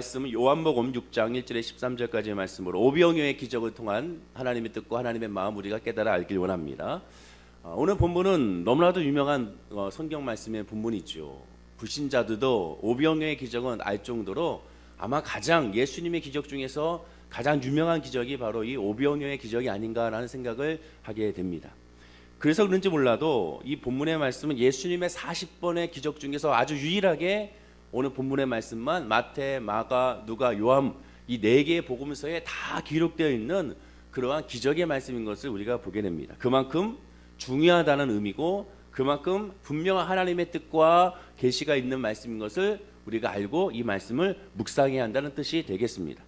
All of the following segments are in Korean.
말씀은 요한복음 6장 1절에 13절까지의 말씀으로 오병이어의 기적을 통한 하나님의 뜻과 하나님의 마음 우리가 깨달아 알길 원합니다. 어, 오늘 본문은 너무나도 유명한 어, 성경 말씀의 본문이죠. 불신자들도 오병이어의 기적은 알 정도로 아마 가장 예수님의 기적 중에서 가장 유명한 기적이 바로 이 오병이어의 기적이 아닌가라는 생각을 하게 됩니다. 그래서 그런지 몰라도 이 본문의 말씀은 예수님의 40번의 기적 중에서 아주 유일하게 오늘 본문의 말씀만 마태, 마가, 누가, 요한 이네 개의 복음서에 다 기록되어 있는 그러한 기적의 말씀인 것을 우리가 보게 됩니다. 그만큼 중요하다는 의미고 그만큼 분명한 하나님의 뜻과 계시가 있는 말씀인 것을 우리가 알고 이 말씀을 묵상해야 한다는 뜻이 되겠습니다.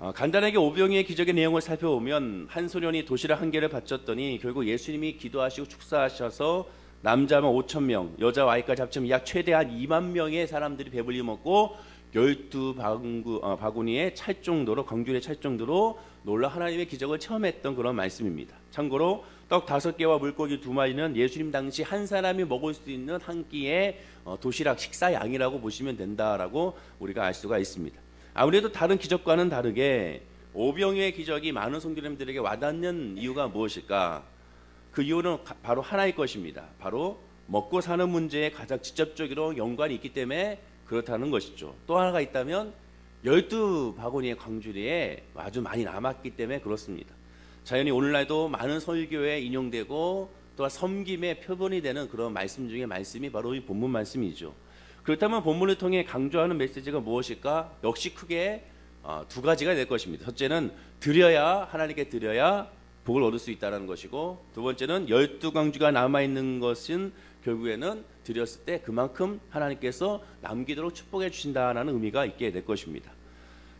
어, 간단하게 오병이의 기적의 내용을 살펴보면 한 소년이 도시락 한 개를 바쳤더니 결국 예수님이 기도하시고 축사하셔서 남자만 5천 명, 여자 아이까지 합치면 약 최대한 2만 명의 사람들이 배불리 먹고 열두 바구, 어, 바구니에 찰 정도로 광주에 찰 정도로 놀라 하나님의 기적을 체험했던 그런 말씀입니다. 참고로 떡 다섯 개와 물고기 두 마리는 예수님 당시 한 사람이 먹을 수 있는 한 끼의 어, 도시락 식사 양이라고 보시면 된다라고 우리가 알 수가 있습니다. 아무래도 다른 기적과는 다르게 오병이의 기적이 많은 성도님들에게 와닿는 이유가 무엇일까? 그 이유는 가- 바로 하나일 것입니다. 바로 먹고 사는 문제에 가장 직접적으로 연관이 있기 때문에 그렇다는 것이죠. 또 하나가 있다면 열두 바구니의 광주리에 아주 많이 남았기 때문에 그렇습니다. 자연히 오늘날도 많은 설교에 인용되고 또한 섬김의 표본이 되는 그런 말씀 중에 말씀이 바로 이 본문 말씀이죠. 그렇다면 본문을 통해 강조하는 메시지가 무엇일까? 역시 크게 어, 두 가지가 될 것입니다. 첫째는 드려야 하나님께 드려야 복을 얻을 수 있다는 것이고 두 번째는 열두 강주가 남아 있는 것은 결국에는 드렸을 때 그만큼 하나님께서 남기도록 축복해 주신다는 의미가 있게 될 것입니다.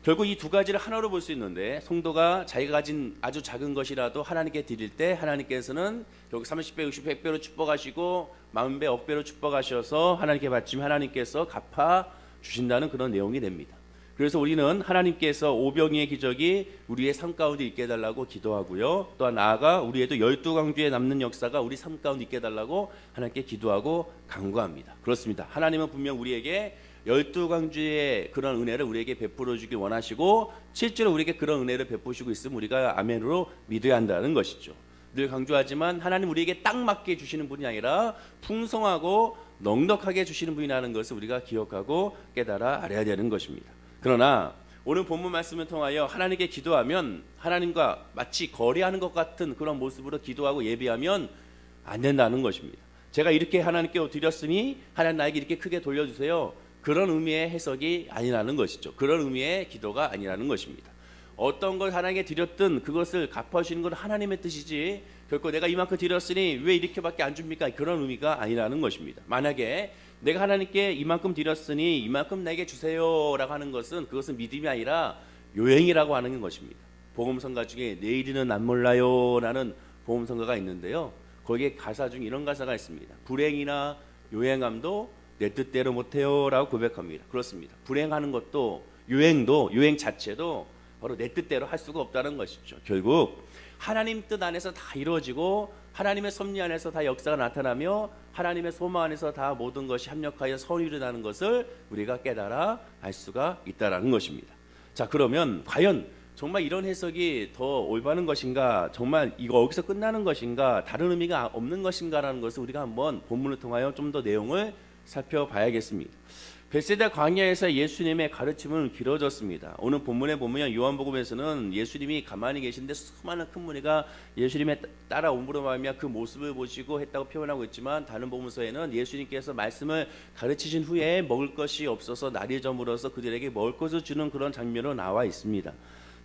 결국 이 두 가지를 하나로 볼 수 있는데 성도가 자기가 가진 아주 작은 것이라도 하나님께 드릴 때 하나님께서는 결국 30배, 60배, 100배로 축복하시고 40배, 억배로 축복하셔서 하나님께 바치면 하나님께서 갚아 주신다는 그런 내용이 됩니다. 그래서 우리는 하나님께서 오병이의 기적이 우리의 삶 가운데 있게 해달라고 기도하고요. 또한 나아가 우리에도 열두 강주에 남는 역사가 우리 삶 가운데 있게 해달라고 하나님께 기도하고 간구합니다. 그렇습니다. 하나님은 분명 우리에게 열두 강주의 그런 은혜를 우리에게 베풀어 주기 원하시고 실제로 우리에게 그런 은혜를 베푸시고 있으면 우리가 아멘으로 믿어야 한다는 것이죠. 늘 강조하지만 하나님 우리에게 딱 맞게 주시는 분이 아니라 풍성하고 넉넉하게 주시는 분이라는 것을 우리가 기억하고 깨달아 알아야 되는 것입니다. 그러나 오늘 본문 말씀을 통하여 하나님께 기도하면 하나님과 마치 거래하는 것 같은 그런 모습으로 기도하고 예비하면 안 된다는 것입니다. 제가 이렇게 하나님께 드렸으니 하나님 나에게 이렇게 크게 돌려주세요. 그런 의미의 해석이 아니라는 것이죠. 그런 의미의 기도가 아니라는 것입니다. 어떤 걸 하나님께 드렸든 그것을 갚아주시는 건 하나님의 뜻이지 결코 내가 이만큼 드렸으니 왜 이렇게밖에 안 줍니까? 그런 의미가 아니라는 것입니다. 만약에 내가 하나님께 이만큼 드렸으니 이만큼 내게 주세요라고 하는 것은 그것은 믿음이 아니라 요행이라고 하는 것입니다. 복음성가 중에 내일이는 안 몰라요라는 복음성가가 있는데요. 거기에 가사 중 이런 가사가 있습니다. 불행이나 요행함도 내 뜻대로 못해요라고 고백합니다. 그렇습니다. 불행하는 것도 요행도 요행 자체도 바로 내 뜻대로 할 수가 없다는 것이죠. 결국 하나님 뜻 안에서 다 이루어지고 하나님의 섭리 안에서 다 역사가 나타나며 하나님의 소망 안에서 다 모든 것이 합력하여 선이 일어나는 것을 우리가 깨달아 알 수가 있다라는 것입니다. 자 그러면 과연 정말 이런 해석이 더 올바른 것인가 정말 이거 여기서 끝나는 것인가 다른 의미가 없는 것인가라는 것을 우리가 한번 본문을 통하여 좀 더 내용을 살펴봐야겠습니다. 베세다 광야에서 예수님의 가르침은 길어졌습니다. 오늘 본문에 보면 요한복음에서는 예수님이 가만히 계신데 수많은 큰 무리가 예수님의 따라 말미암아 그 모습을 보시고 했다고 표현하고 있지만 다른 복음서에는 예수님께서 말씀을 가르치신 후에 먹을 것이 없어서 날이 저물어서 그들에게 먹을 것을 주는 그런 장면으로 나와 있습니다.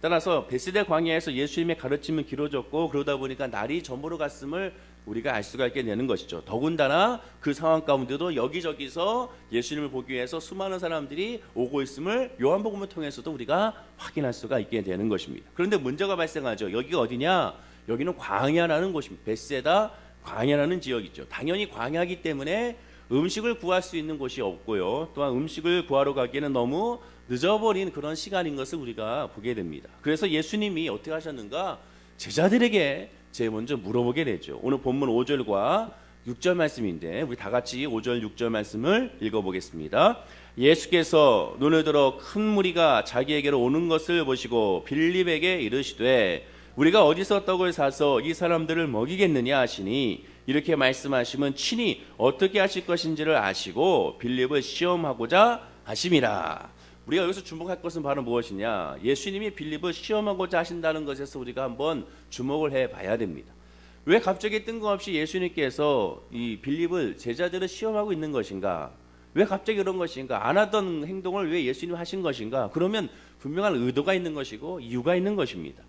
따라서 베세다 광야에서 예수님의 가르침은 길어졌고 그러다 보니까 날이 저물어 갔음을 우리가 알 수가 있게 되는 것이죠. 더군다나 그 상황 가운데도 여기저기서 예수님을 보기 위해서 수많은 사람들이 오고 있음을 요한복음을 통해서도 우리가 확인할 수가 있게 되는 것입니다. 그런데 문제가 발생하죠. 여기가 어디냐? 여기는 광야라는 곳입니다. 베세다 광야라는 지역이죠. 당연히 광야이기 때문에 음식을 구할 수 있는 곳이 없고요. 또한 음식을 구하러 가기에는 너무 늦어버린 그런 시간인 것을 우리가 보게 됩니다. 그래서 예수님이 어떻게 하셨는가? 제자들에게 제일 먼저 물어보게 되죠. 오늘 본문 5절과 6절 말씀인데 우리 다 같이 5절 6절 말씀을 읽어보겠습니다. 예수께서 눈을 들어 큰 무리가 자기에게로 오는 것을 보시고 빌립에게 이르시되 우리가 어디서 떡을 사서 이 사람들을 먹이겠느냐 하시니 이렇게 말씀하시면 친히 어떻게 하실 것인지를 아시고 빌립을 시험하고자 하심이라. 우리가 여기서 주목할 것은 바로 무엇이냐? 예수님이 빌립을 시험하고자 하신다는 것에서 우리가 한번 주목을 해 봐야 됩니다. 왜 갑자기 뜬금없이 예수님께서 이 빌립을 제자들을 시험하고 있는 것인가? 왜 갑자기 그런 것인가? 안 하던 행동을 왜 예수님 하신 것인가? 그러면 분명한 의도가 있는 것이고 이유가 있는 것입니다.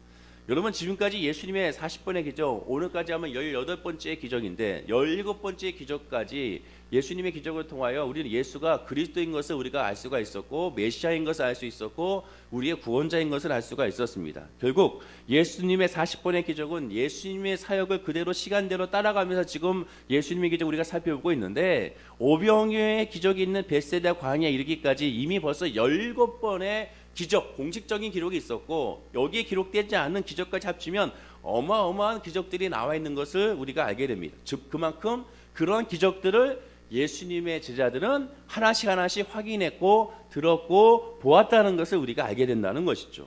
여러분 지금까지 예수님의 40번의 기적, 오늘까지 하면 18번째 기적인데 17번째 기적까지 예수님의 기적을 통하여 우리는 예수가 그리스도인 것을 우리가 알 수가 있었고 메시아인 것을 알 수 있었고 우리의 구원자인 것을 알 수가 있었습니다. 결국 예수님의 40번의 기적은 예수님의 사역을 그대로 시간대로 따라가면서 지금 예수님의 기적 우리가 살펴보고 있는데 오병이어의 기적이 있는 베세다 광야에 이르기까지 이미 벌써 17번의 기적, 공식적인 기록이 있었고 여기에 기록되지 않는 기적까지 합치면 어마어마한 기적들이 나와 있는 것을 우리가 알게 됩니다. 즉 그만큼 그런 기적들을 예수님의 제자들은 하나씩 하나씩 확인했고 들었고 보았다는 것을 우리가 알게 된다는 것이죠.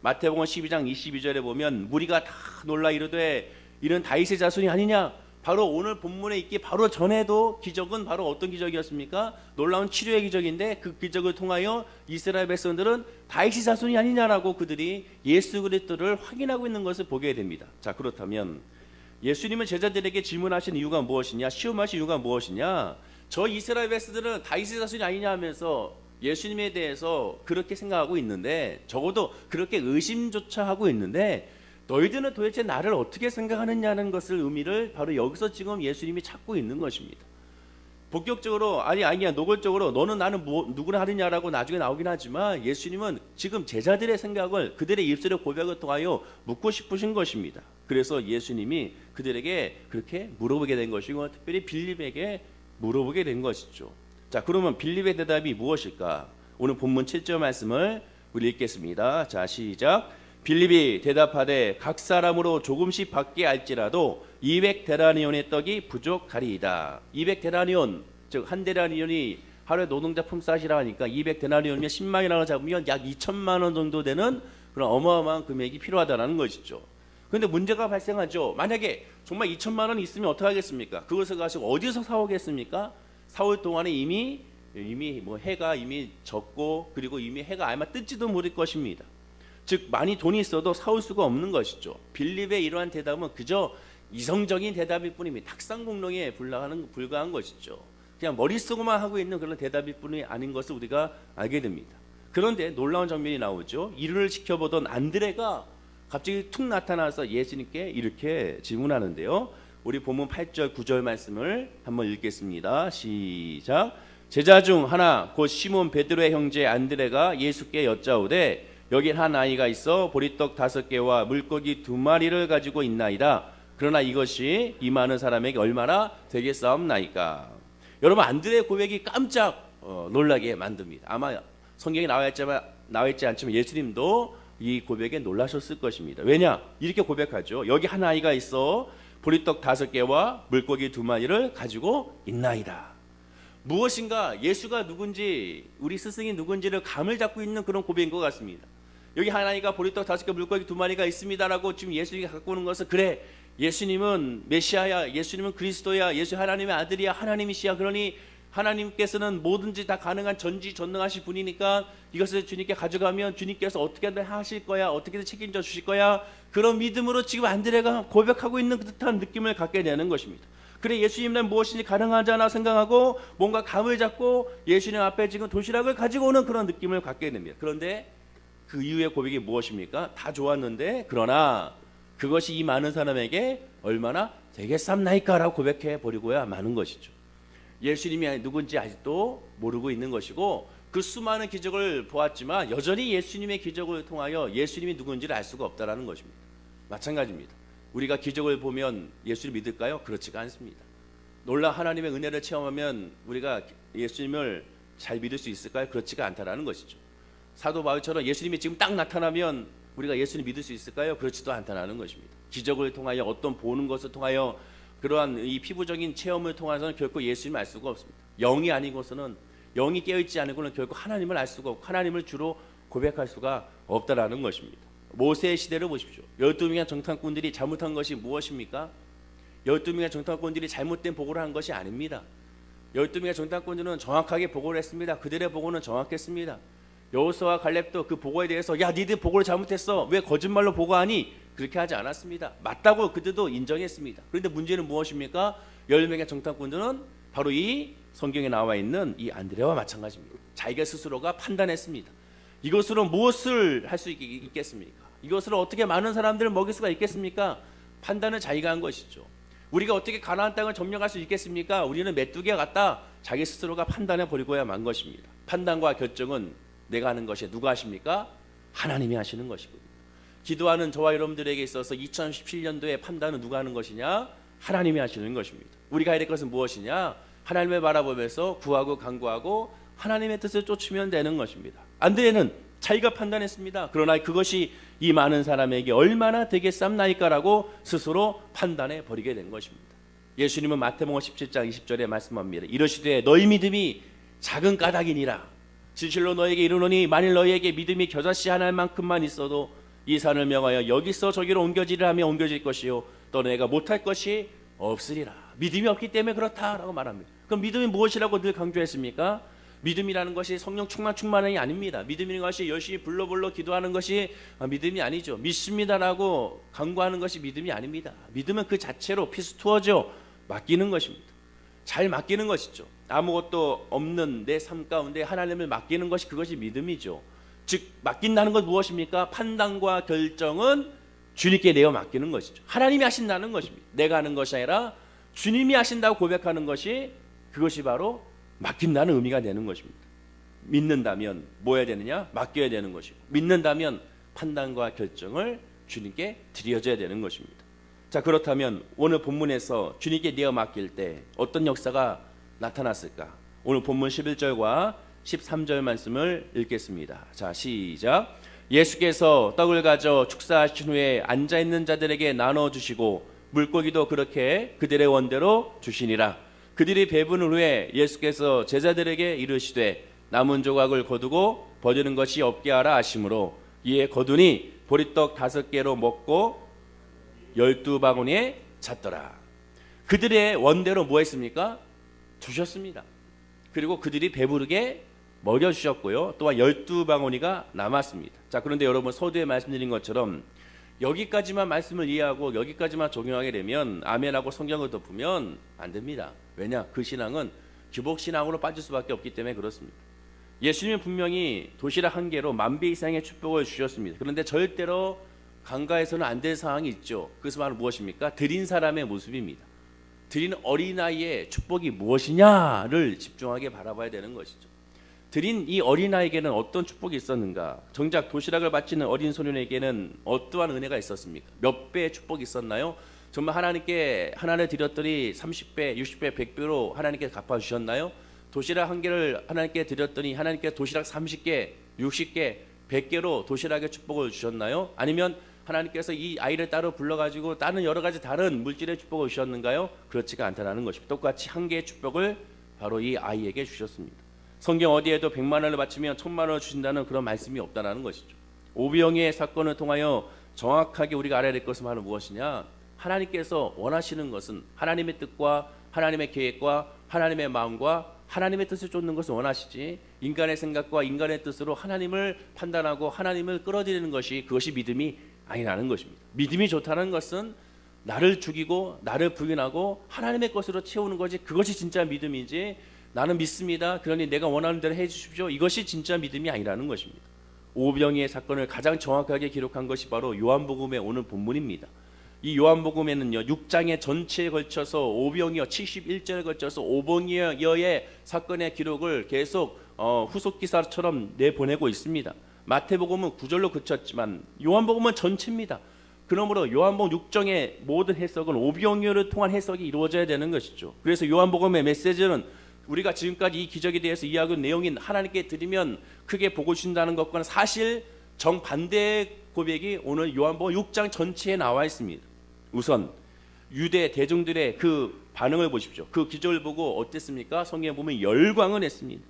마태복음 12장 22절에 보면 무리가 다 놀라 이르되 이는 다윗의 자손이 아니냐 바로 오늘 본문에 있기 바로 전에도 기적은 바로 어떤 기적이었습니까? 놀라운 치료의 기적인데 그 기적을 통하여 이스라엘 백성들은 다윗의 자손이 아니냐라고 그들이 예수 그리스도를 확인하고 있는 것을 보게 됩니다. 자 그렇다면 예수님은 제자들에게 질문하신 이유가 무엇이냐? 시험하신 이유가 무엇이냐? 저 이스라엘 백성들은 다윗의 자손이 아니냐 하면서 예수님에 대해서 그렇게 생각하고 있는데 적어도 그렇게 의심조차 하고 있는데 너희들은 도대체 나를 어떻게 생각하느냐는 것을 의미를 바로 여기서 지금 예수님이 찾고 있는 것입니다. 본격적으로 아니 아니야 노골적으로 너는 나는 뭐, 누구를 하느냐라고 나중에 나오긴 하지만 예수님은 지금 제자들의 생각을 그들의 입술의 고백을 통하여 묻고 싶으신 것입니다. 그래서 예수님이 그들에게 그렇게 물어보게 된 것이고 특별히 빌립에게 물어보게 된 것이죠. 자 그러면 빌립의 대답이 무엇일까? 오늘 본문 7절 말씀을 우리 읽겠습니다. 자 시작. 빌립이 대답하되 각 사람으로 조금씩 받게 알지라도 200 데라니온의 떡이 부족하리이다. 200 데라니온 즉 한 데라니온이 하루에 노동자 품삯이라 하니까 200 데나리온이면 10만이라고 원 잡으면 약 2천만 원 정도 되는 그런 어마어마한 금액이 필요하다는 것이죠. 그런데 문제가 발생하죠. 만약에 정말 2천만 원 있으면 어떻게 하겠습니까? 그것을 가지고 어디서 사오겠습니까? 사올 동안에 이미 이미 뭐 해가 이미 졌고 그리고 이미 해가 아마 뜰지도 모를 것입니다. 즉 많이 돈이 있어도 사올 수가 없는 것이죠. 빌립의 이러한 대답은 그저 이성적인 대답일 뿐입니다. 탁상공론에 불과한 불과한 것이죠. 그냥 머릿속만 하고 있는 그런 대답일 뿐이 아닌 것을 우리가 알게 됩니다. 그런데 놀라운 장면이 나오죠. 이를 지켜보던 안드레가 갑자기 툭 나타나서 예수님께 이렇게 질문하는데요. 우리 본문 8절 9절 말씀을 한번 읽겠습니다. 시작. 제자 중 하나 곧 시몬 베드로의 형제 안드레가 예수께 여짜오되 여긴 한 아이가 있어 보리떡 다섯 개와 물고기 두 마리를 가지고 있나이다. 그러나 이것이 이 많은 사람에게 얼마나 되겠사옵나이까. 여러분 안드레의 고백이 깜짝 어, 놀라게 만듭니다. 아마 성경에 나와 있지만 나와 있지 않지만 예수님도 이 고백에 놀라셨을 것입니다. 왜냐 이렇게 고백하죠. 여기 한 아이가 있어 보리떡 다섯 개와 물고기 두 마리를 가지고 있나이다. 무엇인가 예수가 누군지 우리 스승이 누군지를 감을 잡고 있는 그런 고백인 것 같습니다. 여기 하나이가 보리떡 다섯 개 물고기 두 마리가 있습니다라고 지금 예수님이 갖고 오는 것은 그래 예수님은 메시아야 예수님은 그리스도야 예수 하나님의 아들이야 하나님이시야 그러니 하나님께서는 뭐든지 다 가능한 전지 전능하신 분이니까 이것을 주님께 가져가면 주님께서 어떻게든 하실 거야 어떻게든 책임져 주실 거야 그런 믿음으로 지금 안드레가 고백하고 있는 그 듯한 느낌을 갖게 되는 것입니다. 그래 예수님은 무엇인지 가능하잖아 생각하고 뭔가 감을 잡고 예수님 앞에 지금 도시락을 가지고 오는 그런 느낌을 갖게 됩니다. 그런데 그 이후의 고백이 무엇입니까? 다 좋았는데 그러나 그것이 이 많은 사람에게 얼마나 되겠삼나이까라고 고백해 버리고야 마는 것이죠. 예수님이 누군지 아직도 모르고 있는 것이고 그 수많은 기적을 보았지만 여전히 예수님의 기적을 통하여 예수님이 누군지를 알 수가 없다라는 것입니다. 마찬가지입니다. 우리가 기적을 보면 예수를 믿을까요? 그렇지가 않습니다. 놀라 하나님의 은혜를 체험하면 우리가 예수님을 잘 믿을 수 있을까요? 그렇지가 않다라는 것이죠. 사도 바울처럼 예수님이 지금 딱 나타나면 우리가 예수님 믿을 수 있을까요? 그렇지도 않다는 것입니다. 기적을 통하여 어떤 보는 것을 통하여 그러한 이 피부적인 체험을 통해서는 결코 예수님을 알 수가 없습니다. 영이 아니고서는 영이 깨어있지 않고는 결코 하나님을 알 수가 없고 하나님을 주로 고백할 수가 없다라는 것입니다. 모세의 시대를 보십시오. 열두 명의 정탐꾼들이 잘못한 것이 무엇입니까? 열두 명의 정탐꾼들이 잘못된 보고를 한 것이 아닙니다. 열두 명의 정탐꾼들은 정확하게 보고를 했습니다. 그들의 보고는 정확했습니다. 여호수아와 갈렙도 그 보고에 대해서 야 니들 보고를 잘못했어 왜 거짓말로 보고하니 그렇게 하지 않았습니다. 맞다고 그들도 인정했습니다. 그런데 문제는 무엇입니까? 열 명의 정탐꾼들은 바로 이 성경에 나와 있는 이 안드레와 마찬가지입니다. 자기가 스스로가 판단했습니다. 이것으로 무엇을 할 수 있겠습니까? 이것으로 어떻게 많은 사람들을 먹일 수가 있겠습니까? 판단은 자기가 한 것이죠. 우리가 어떻게 가나안 땅을 점령할 수 있겠습니까? 우리는 메뚜기와 같다. 자기 스스로가 판단해 버리고야 만 것입니다. 판단과 결정은 내가 하는 것이 누가 하십니까? 하나님이 하시는 것이거든요. 기도하는 저와 여러분들에게 있어서 2017년도에 판단은 누가 하는 것이냐? 하나님이 하시는 것입니다. 우리가 해야 될 것은 무엇이냐? 하나님을 바라보면서 구하고 간구하고 하나님의 뜻을 쫓으면 되는 것입니다. 안드레는 자기가 판단했습니다. 그러나 그것이 이 많은 사람에게 얼마나 되겠삼나이까라고 스스로 판단해 버리게 된 것입니다. 예수님은 마태복음 17장 20절에 말씀합니다. 이러시되 너희 믿음이 작은 까닭이니라. 진실로 너에게 이르노니 만일 너희에게 믿음이 겨자씨 하나일 만큼만 있어도 이 산을 명하여 여기서 저기로 옮겨지려 하면 옮겨질 것이요 또 내가 못할 것이 없으리라. 믿음이 없기 때문에 그렇다라고 말합니다. 그럼 믿음이 무엇이라고 늘 강조했습니까? 믿음이라는 것이 성령 충만 충만이 아닙니다. 믿음이라는 것이 열심히 불러 불러 기도하는 것이 믿음이 아니죠. 믿습니다라고 강구하는 것이 믿음이 아닙니다. 믿음은 그 자체로 피스투어죠. 맡기는 것입니다. 잘 맡기는 것이죠. 아무것도 없는 내 삶 가운데 하나님을 맡기는 것이 그것이 믿음이죠. 즉 맡긴다는 것 무엇입니까? 판단과 결정은 주님께 내어 맡기는 것이죠. 하나님이 하신다는 것입니다. 내가 하는 것이 아니라 주님이 하신다고 고백하는 것이 그것이 바로 맡긴다는 의미가 되는 것입니다. 믿는다면 뭐 해야 되느냐? 맡겨야 되는 것이고 믿는다면 판단과 결정을 주님께 드려져야 되는 것입니다. 자 그렇다면 오늘 본문에서 주님께 내어 맡길 때 어떤 역사가 나타났을까? 오늘 본문 11절과 13절 말씀을 읽겠습니다. 자 시작. 예수께서 떡을 가져 축사하신 후에 앉아 있는 자들에게 나눠 주시고 물고기도 그렇게 그들의 원대로 주시니라. 그들이 배부른 후에 예수께서 제자들에게 이르시되 남은 조각을 거두고 버리는 것이 없게 하라 하심으로 이에 거두니 보리떡 다섯 개로 먹고 열두 바구니에 찼더라. 그들의 원대로 뭐 했습니까? 주셨습니다. 그리고 그들이 배부르게 먹여 주셨고요. 또한 열두 바구니가 남았습니다. 자, 그런데 여러분 서두에 말씀드린 것처럼 여기까지만 말씀을 이해하고 여기까지만 적용하게 되면 아멘하고 성경을 덮으면 안 됩니다. 왜냐? 그 신앙은 규복 신앙으로 빠질 수밖에 없기 때문에 그렇습니다. 예수님은 분명히 도시락 한 개로 만 배 이상의 축복을 주셨습니다. 그런데 절대로 강가에서는 안 될 상황이 있죠. 그것은 바로 무엇입니까? 드린 사람의 모습입니다. 드린 어린아이의 축복이 무엇이냐를 집중하게 바라봐야 되는 것이죠. 드린 이 어린아이에게는 어떤 축복이 있었는가? 정작 도시락을 바치는 어린 소년에게는 어떠한 은혜가 있었습니까? 몇 배의 축복이 있었나요? 정말 하나님께 하나를 드렸더니 30배, 60배, 100배로 하나님께 갚아 주셨나요? 도시락 한 개를 하나님께 드렸더니 하나님께 도시락 30개, 60개, 100개로 도시락의 축복을 주셨나요? 아니면 하나님께서 이 아이를 따로 불러가지고 다른 여러 가지 다른 물질의 축복을 주셨는가요? 그렇지가 않다는 것입니다. 똑같이 한 개의 축복을 바로 이 아이에게 주셨습니다. 성경 어디에도 100만 원을 바치면 1000만 원을 주신다는 그런 말씀이 없다는 것이죠. 오병의 사건을 통하여 정확하게 우리가 알아야 될 것은 바로 무엇이냐? 하나님께서 원하시는 것은 하나님의 뜻과 하나님의 계획과 하나님의 마음과 하나님의 뜻을 쫓는 것을 원하시지 인간의 생각과 인간의 뜻으로 하나님을 판단하고 하나님을 끌어들이는 것이 그것이 믿음이 아니라는 것입니다. 믿음이 좋다는 것은 나를 죽이고 나를 부인하고 하나님의 것으로 채우는 것이 그것이 진짜 믿음이지 나는 믿습니다. 그러니 내가 원하는 대로 해 주십시오. 이것이 진짜 믿음이 아니라는 것입니다. 오병이의 사건을 가장 정확하게 기록한 것이 바로 요한복음에 오는 본문입니다. 이 요한복음에는요 6장의 전체에 걸쳐서 오병이어 71절에 걸쳐서 오병이어의 사건의 기록을 계속 어, 후속 기사처럼 내보내고 있습니다. 마태복음은 구절로 그쳤지만 요한복음은 전체입니다. 그러므로 요한복음 6장의 모든 해석은 오병이어를 통한 해석이 이루어져야 되는 것이죠. 그래서 요한복음의 메시지는 우리가 지금까지 이 기적에 대해서 이야기한 내용인 하나님께 드리면 크게 보고 주신다는 것과는 사실 정반대의 고백이 오늘 요한복음 6장 전체에 나와 있습니다. 우선 유대 대중들의 그 반응을 보십시오. 그 기적을 보고 어땠습니까? 성경에 보면 열광을 했습니다.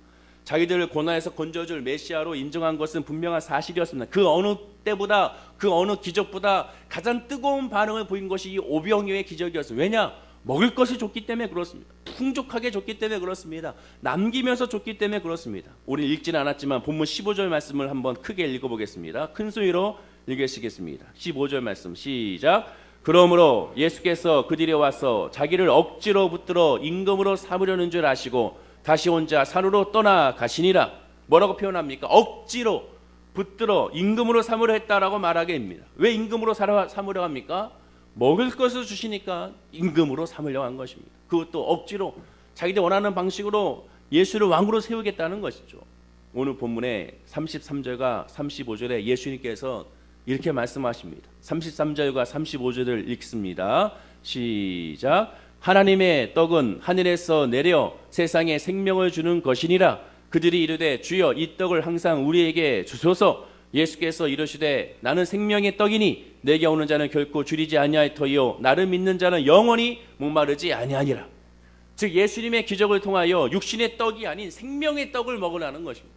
자기들을 고난에서 건져줄 메시아로 인정한 것은 분명한 사실이었습니다. 그 어느 때보다 그 어느 기적보다 가장 뜨거운 반응을 보인 것이 이 오병이어의 기적이었습니다. 왜냐? 먹을 것이 좋기 때문에 그렇습니다. 풍족하게 줬기 때문에 그렇습니다. 남기면서 줬기 때문에 그렇습니다. 우리 읽지는 않았지만 본문 15절 말씀을 한번 크게 읽어보겠습니다. 큰 소리로 읽으시겠습니다. 15절 말씀 시작. 그러므로 예수께서 그들에 와서 자기를 억지로 붙들어 임금으로 삼으려는 줄 아시고 다시 혼자 산으로 떠나가시니라. 뭐라고 표현합니까? 억지로 붙들어 임금으로 삼으려 했다라고 말하게 됩니다. 왜 임금으로 삼으려 합니까? 먹을 것을 주시니까 임금으로 삼으려 한 것입니다. 그것도 억지로 자기들 원하는 방식으로 예수를 왕으로 세우겠다는 것이죠. 오늘 본문의 33절과 35절에 예수님께서 이렇게 말씀하십니다. 33절과 35절을 읽습니다. 시작. 하나님의 떡은 하늘에서 내려 세상에 생명을 주는 것이니라. 그들이 이르되 주여 이 떡을 항상 우리에게 주소서. 예수께서 이르시되 나는 생명의 떡이니 내게 오는 자는 결코 줄이지 아니하리터요 나를 믿는 자는 영원히 목마르지 아니하니라. 즉 예수님의 기적을 통하여 육신의 떡이 아닌 생명의 떡을 먹으라는 것입니다.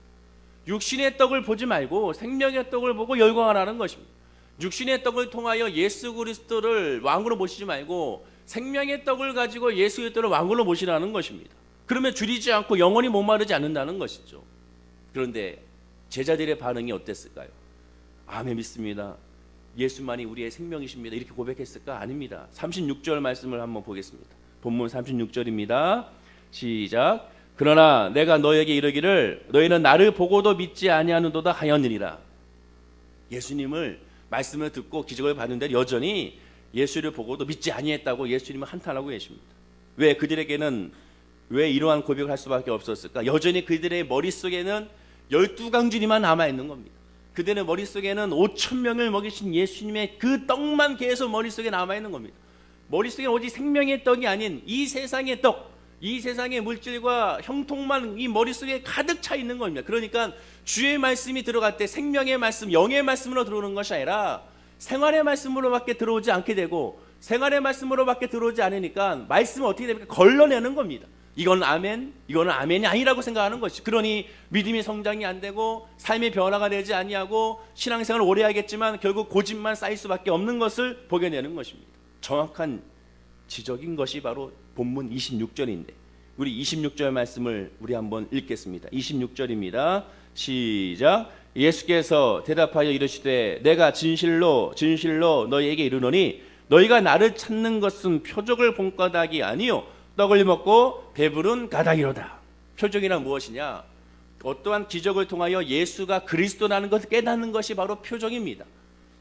육신의 떡을 보지 말고 생명의 떡을 보고 열광하라는 것입니다. 육신의 떡을 통하여 예수 그리스도를 왕으로 모시지 말고 생명의 떡을 가지고 예수 그리스도를 왕으로 모시라는 것입니다. 그러면 줄이지 않고 영원히 목마르지 않는다는 것이죠. 그런데 제자들의 반응이 어땠을까요? 아멘 믿습니다. 예수만이 우리의 생명이십니다. 이렇게 고백했을까? 아닙니다. 36절 말씀을 한번 보겠습니다. 본문 36절입니다. 시작. 그러나 내가 너에게 이르기를 너희는 나를 보고도 믿지 아니하는도다 하였느니라. 예수님을 말씀을 듣고 기적을 받는데 여전히 예수를 보고도 믿지 아니했다고 예수님은 한탄하고 계십니다. 왜 그들에게는 왜 이러한 고백을 할 수밖에 없었을까? 여전히 그들의 머릿속에는 열두 강준이만 남아 있는 겁니다. 그들의 머릿속에는 5천 명을 먹이신 예수님의 그 떡만 계속 머릿속에 남아 있는 겁니다. 머릿속에 오직 생명의 떡이 아닌 이 세상의 떡, 이 세상의 물질과 형통만 이 머릿속에 가득 차 있는 겁니다. 그러니까 주의 말씀이 들어갈 때 생명의 말씀, 영의 말씀으로 들어오는 것이 아니라 생활의 말씀으로밖에 들어오지 않게 되고 생활의 말씀으로밖에 들어오지 않으니까 말씀은 어떻게 됩니까? 걸러내는 겁니다. 이건 아멘, 이거는 아멘이 아니라고 생각하는 것이. 그러니 믿음이 성장이 안 되고 삶의 변화가 되지 아니하고 신앙생활을 오래 하겠지만 결국 고집만 쌓일 수밖에 없는 것을 보게 되는 것입니다. 정확한 지적인 것이 바로 본문 26절인데 우리 26절 말씀을 우리 한번 읽겠습니다. 26절입니다. 시작. 예수께서 대답하여 이르시되 내가 진실로 진실로 너희에게 이르노니 너희가 나를 찾는 것은 표적을 본 까닭이 아니요 떡을 먹고 배부른 까닭이로다. 표적이란 무엇이냐? 어떠한 기적을 통하여 예수가 그리스도라는 것을 깨닫는 것이 바로 표적입니다.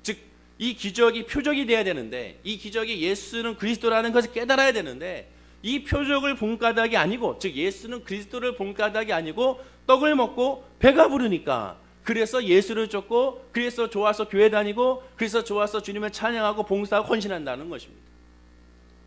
즉 이 기적이 표적이 돼야 되는데 이 기적이 예수는 그리스도라는 것을 깨달아야 되는데 이 표적을 본 까닭이 아니고 즉 예수는 그리스도를 본 까닭이 아니고 떡을 먹고 배가 부르니까 그래서 예수를 쫓고 그래서 좋아서 교회 다니고 그래서 좋아서 주님을 찬양하고 봉사하고 헌신한다는 것입니다.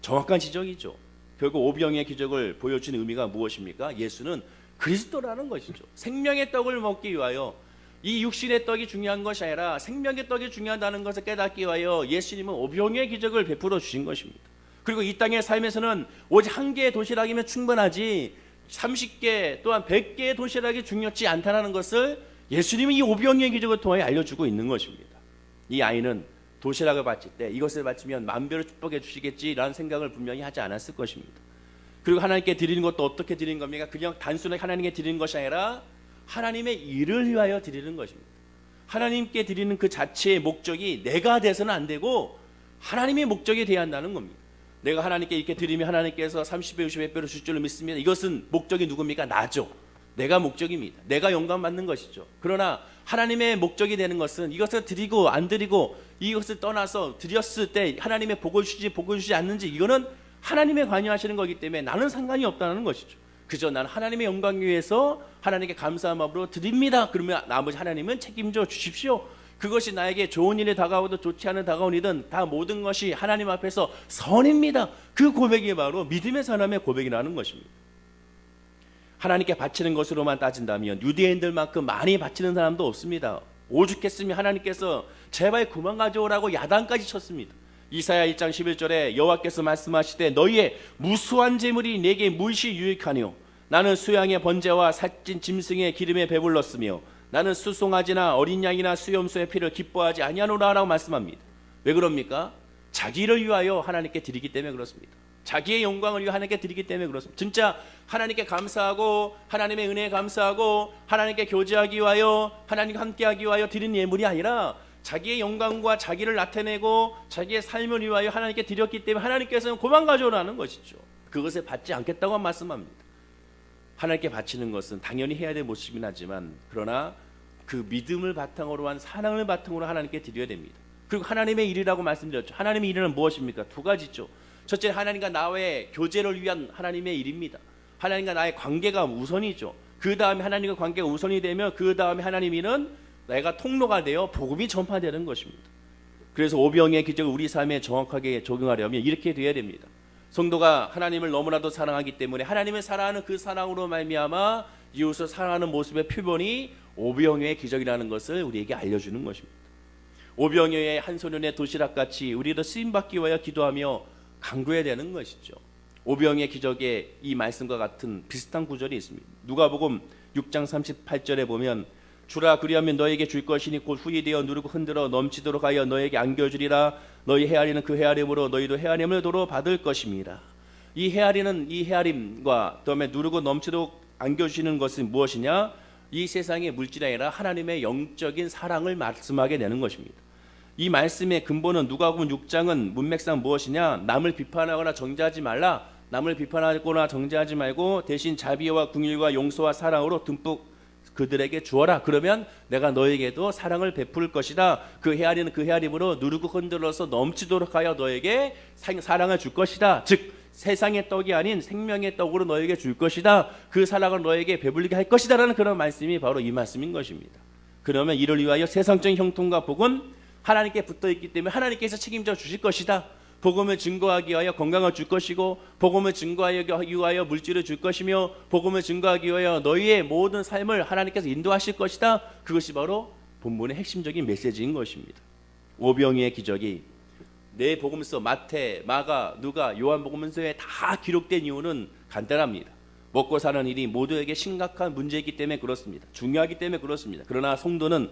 정확한 지적이죠. 결국 오병의 기적을 보여주는 의미가 무엇입니까? 예수는 그리스도라는 것이죠. 생명의 떡을 먹기 위하여 이 육신의 떡이 중요한 것이 아니라 생명의 떡이 중요하다는 것을 깨닫기 위하여 예수님은 오병의 기적을 베풀어 주신 것입니다. 그리고 이 땅의 삶에서는 오직 한 개의 도시락이면 충분하지 30개 또한 100개의 도시락이 중요치 않다는 것을 예수님이 이 오병의 기적을 통해 알려주고 있는 것입니다. 이 아이는 도시락을 바칠 때 이것을 바치면 만배로 축복해 주시겠지라는 생각을 분명히 하지 않았을 것입니다. 그리고 하나님께 드리는 것도 어떻게 드리는 겁니까? 그냥 단순하게 하나님께 드리는 것이 아니라 하나님의 일을 위하여 드리는 것입니다. 하나님께 드리는 그 자체의 목적이 내가 돼서는 안 되고 하나님의 목적이 되어야 한다는 겁니다. 내가 하나님께 이렇게 드리면 하나님께서 30배, 60배, 배로 줄 줄로 믿습니다. 이것은 목적이 누굽니까? 나죠. 내가 목적입니다. 내가 영감 받는 것이죠. 그러나 하나님의 목적이 되는 것은 이것을 드리고 안 드리고 이것을 떠나서 드렸을 때 하나님의 복을 주지 복을 주지 않는지 이거는 하나님의 관여하시는 거기 때문에 나는 상관이 없다는 것이죠. 그저 나는 하나님의 영광 위해서 하나님께 감사한 마음으로 드립니다. 그러면 나머지 하나님은 책임져 주십시오. 그것이 나에게 좋은 일이 다가오든 좋지 않은 다가오든 다 모든 것이 하나님 앞에서 선입니다. 그 고백이 바로 믿음의 사람의 고백이라는 것입니다. 하나님께 바치는 것으로만 따진다면 유대인들만큼 많이 바치는 사람도 없습니다. 오죽했으면 하나님께서 제발 그만 가져오라고 야단까지 쳤습니다. 이사야 1장 11절에 여호와께서 말씀하시되 너희의 무수한 재물이 내게 무엇이 유익하뇨 나는 수양의 번제와 살찐 짐승의 기름에 배불렀으며 나는 수송아지나 어린 양이나 수염소의 피를 기뻐하지 아니하노라라고 말씀합니다. 왜 그럽니까? 자기를 위하여 하나님께 드리기 때문에 그렇습니다. 자기의 영광을 위해 하나님께 드리기 때문에 그렇습니다. 진짜 하나님께 감사하고 하나님의 은혜에 감사하고 하나님께 교제하기 위하여 하나님과 함께하기 위하여 드리는 예물이 아니라 자기의 영광과 자기를 나타내고 자기의 삶을 위하여 하나님께 드렸기 때문에 하나님께서는 고만 가져오라는 것이죠. 그것을 받지 않겠다고 말씀합니다. 하나님께 바치는 것은 당연히 해야 될 모습이긴 하지만 그러나 그 믿음을 바탕으로 한 사랑을 바탕으로 하나님께 드려야 됩니다. 그리고 하나님의 일이라고 말씀드렸죠. 하나님의 일은 무엇입니까? 두 가지죠. 첫째 하나님과 나의 교제를 위한 하나님의 일입니다. 하나님과 나의 관계가 우선이죠. 그 다음에 하나님과 관계가 우선이 되면 그 다음에 하나님 일은 내가 통로가 되어 복음이 전파되는 것입니다. 그래서 오병의 기적을 우리 삶에 정확하게 적용하려면 이렇게 돼야 됩니다. 성도가 하나님을 너무나도 사랑하기 때문에 하나님을 사랑하는 그 사랑으로 말미암아 이웃을 사랑하는 모습의 표본이 오병의 기적이라는 것을 우리에게 알려주는 것입니다. 오병이어의 한 소년의 도시락 같이 우리도 쓰임 받기 위하여 기도하며 강구해야 되는 것이죠. 오병의 기적의 이 말씀과 같은 비슷한 구절이 있습니다. 누가복음 6장 38절에 보면 주라 그리하면 너에게 줄 것이니 곧 후이 되어 누르고 흔들어 넘치도록 하여 너에게 안겨주리라 너희 헤아리는 그 헤아림으로 너희도 헤아림을 도로 받을 것입니다. 이 헤아리는 이 헤아림과 그다음에 누르고 넘치도록 안겨주시는 것은 무엇이냐? 이 세상의 물질이 아니라 하나님의 영적인 사랑을 말씀하게 되는 것입니다. 이 말씀의 근본은 누가복음 6장은 문맥상 무엇이냐? 남을 비판하거나 정죄하지 말라. 남을 비판하거나 정죄하지 말고 대신 자비와 궁일과 용서와 사랑으로 듬뿍 그들에게 주어라. 그러면 내가 너에게도 사랑을 베풀 것이다. 그 헤아리는 그 헤아림으로 누르고 흔들어서 넘치도록 하여 너에게 사랑을 줄 것이다. 즉 세상의 떡이 아닌 생명의 떡으로 너에게 줄 것이다. 그 사랑을 너에게 배불리게 할 것이다라는 그런 말씀이 바로 이 말씀인 것입니다. 그러면 이를 위하여 세상적인 형통과 복은 하나님께 붙어 있기 때문에 하나님께서 책임져 주실 것이다. 복음을 증거하기 위하여 건강을 줄 것이고 복음을 증거하기 위하여 물질을 줄 것이며 복음을 증거하기 위하여 너희의 모든 삶을 하나님께서 인도하실 것이다. 그것이 바로 본문의 핵심적인 메시지인 것입니다. 오병이의 기적이 내 복음서 마태, 마가, 누가, 요한복음서에 다 기록된 이유는 간단합니다. 먹고 사는 일이 모두에게 심각한 문제이기 때문에 그렇습니다. 중요하기 때문에 그렇습니다. 그러나 성도는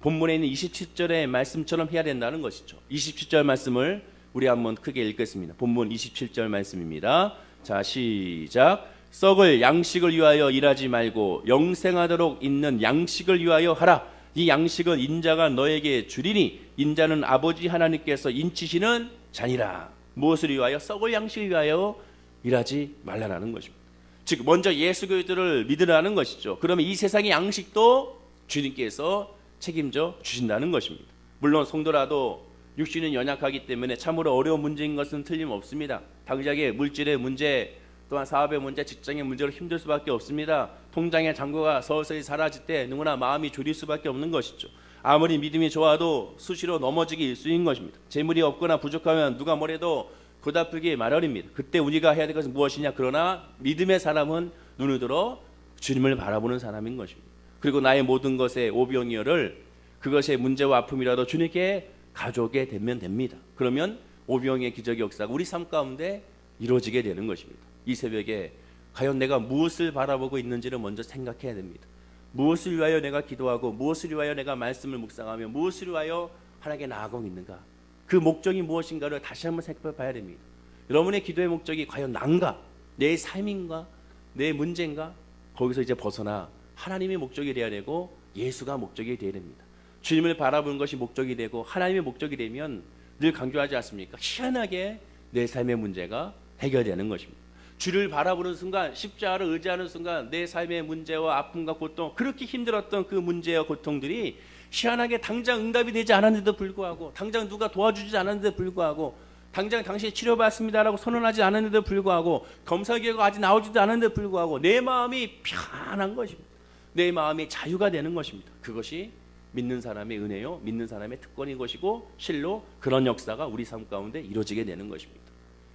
본문에 있는 27절의 말씀처럼 해야 된다는 것이죠. 27절 말씀을 우리 한번 크게 읽겠습니다. 본문 27절 말씀입니다. 자, 시작. 썩을 양식을 위하여 일하지 말고 영생하도록 있는 양식을 위하여 하라. 이 양식은 인자가 너에게 주리니 인자는 아버지 하나님께서 인치시는 잔이라. 무엇을 위하여 썩을 양식을 위하여 일하지 말라라는 것입니다. 즉 먼저 예수 그리스도를 믿으라는 것이죠. 그러면 이 세상의 양식도 주님께서 책임져 주신다는 것입니다. 물론 성도라도 육신은 연약하기 때문에 참으로 어려운 문제인 것은 틀림없습니다. 당장의 물질의 문제, 또한 사업의 문제, 직장의 문제로 힘들 수밖에 없습니다. 통장의 잔고가 서서히 사라질 때 누구나 마음이 졸일 수밖에 없는 것이죠. 아무리 믿음이 좋아도 수시로 넘어지기 일수인 것입니다. 재물이 없거나 부족하면 누가 뭐래도 고다프기 마련입니다. 그때 우리가 해야 될 것은 무엇이냐? 그러나 믿음의 사람은 눈을 들어 주님을 바라보는 사람인 것입니다. 그리고 나의 모든 것에 오병이어를 그것의 문제와 아픔이라도 주님께 가져오게 되면 됩니다. 그러면 오병의 기적의 역사가 우리 삶 가운데 이루어지게 되는 것입니다. 이 새벽에 과연 내가 무엇을 바라보고 있는지를 먼저 생각해야 됩니다. 무엇을 위하여 내가 기도하고 무엇을 위하여 내가 말씀을 묵상하며 무엇을 위하여 하나님께 나아가고 있는가? 그 목적이 무엇인가를 다시 한번 생각해 봐야 됩니다. 여러분의 기도의 목적이 과연 난가? 내 삶인가? 내 문제인가? 거기서 이제 벗어나 하나님의 목적이 되어야 되고 예수가 목적이 되어야 됩니다. 주님을 바라보는 것이 목적이 되고 하나님의 목적이 되면 늘 강조하지 않습니까? 희한하게 내 삶의 문제가 해결되는 것입니다. 주를 바라보는 순간 십자가를 의지하는 순간 내 삶의 문제와 아픔과 고통 그렇게 힘들었던 그 문제와 고통들이 희한하게 당장 응답이 되지 않았는데도 불구하고 당장 누가 도와주지 않았는데도 불구하고 당장 당신이 치료받습니다라고 선언하지 않았는데도 불구하고 검사 결과가 아직 나오지도 않았는데도 불구하고 내 마음이 편한 것입니다. 내 마음이 자유가 되는 것입니다. 그것이 믿는 사람의 은혜요, 믿는 사람의 특권인 것이고 실로 그런 역사가 우리 삶 가운데 이루어지게 되는 것입니다.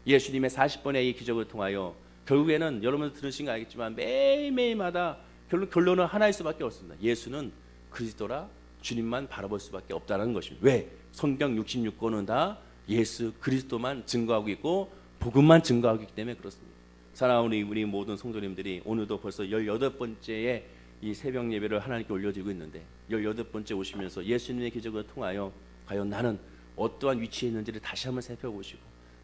예수님의 40번의 이 기적을 통하여 결국에는 여러분들 들으신 거 알겠지만 매일매일마다 결론, 결론은 하나일 수밖에 없습니다. 예수는 그리스도라 주님만 바라볼 수밖에 없다는 것입니다. 왜? 성경 66권은 다 예수 그리스도만 증거하고 있고 복음만 증거하고 있기 때문에 그렇습니다. 사랑하는 우리 모든 성도님들이 오늘도 벌써 18번째의 이 새벽 예배를 하나님께 올려드리고 있는데 18번째 오시면서 예수님의 기적을 통하여 과연 나는 어떠한 위치에 있는지를 다시 한번 살펴보시고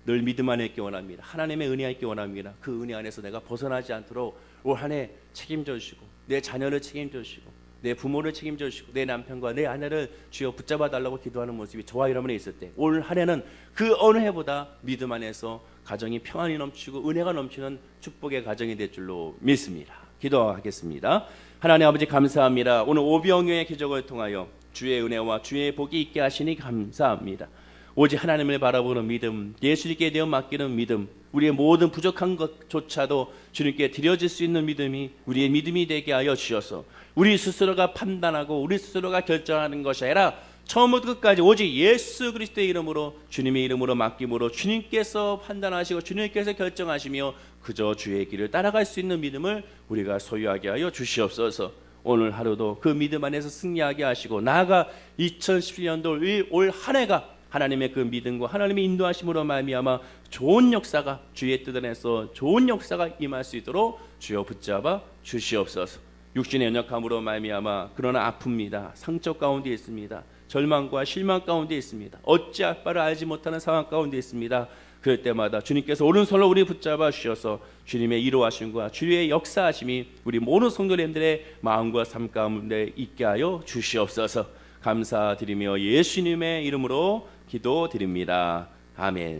늘 믿음 안에 있기 원합니다. 하나님의 은혜 있기 원합니다. 그 은혜 안에서 내가 벗어나지 않도록 올 한 해 책임져 주시고 내 자녀를 책임져 주시고 내 부모를 책임져 주시고 내 남편과 내 아내를 주여 붙잡아 달라고 기도하는 모습이 저와 여러분에 있을 때 올 한 해는 그 어느 해보다 믿음 안에서 가정이 평안이 넘치고 은혜가 넘치는 축복의 가정이 될 줄로 믿습니다. 기도하겠습니다. 하나님 아버지 감사합니다. 오늘 오병이의 기적을 통하여 주의 은혜와 주의 복이 있게 하시니 감사합니다. 오직 하나님을 바라보는 믿음, 예수님께 대어 맡기는 믿음, 우리의 모든 부족한 것조차도 주님께 드려질 수 있는 믿음이 우리의 믿음이 되게 하여 주셔서 우리 스스로가 판단하고 우리 스스로가 결정하는 것이 아니라 처음부터 끝까지 오직 예수 그리스도의 이름으로 주님의 이름으로 맡김으로 주님께서 판단하시고 주님께서 결정하시며 그저 주의 길을 따라갈 수 있는 믿음을 우리가 소유하게 하여 주시옵소서. 오늘 하루도 그 믿음 안에서 승리하게 하시고 나아가 2017년도 올 한 해가 하나님의 그 믿음과 하나님의 인도하심으로 말미암아 좋은 역사가 주의 뜻 안에서 좋은 역사가 임할 수 있도록 주여 붙잡아 주시옵소서. 육신의 연약함으로 말미암아 그러나 아픕니다. 상처 가운데 있습니다. 절망과 실망 가운데 있습니다. 어찌할 바를 알지 못하는 상황 가운데 있습니다. 그럴 때마다 주님께서 오른손으로 우리 붙잡아 주셔서 주님의 이루하심과 주의 역사하심이 우리 모든 성도님들의 마음과 삶 가운데 있게 하여 주시옵소서. 감사드리며 예수님의 이름으로 기도드립니다. 아멘.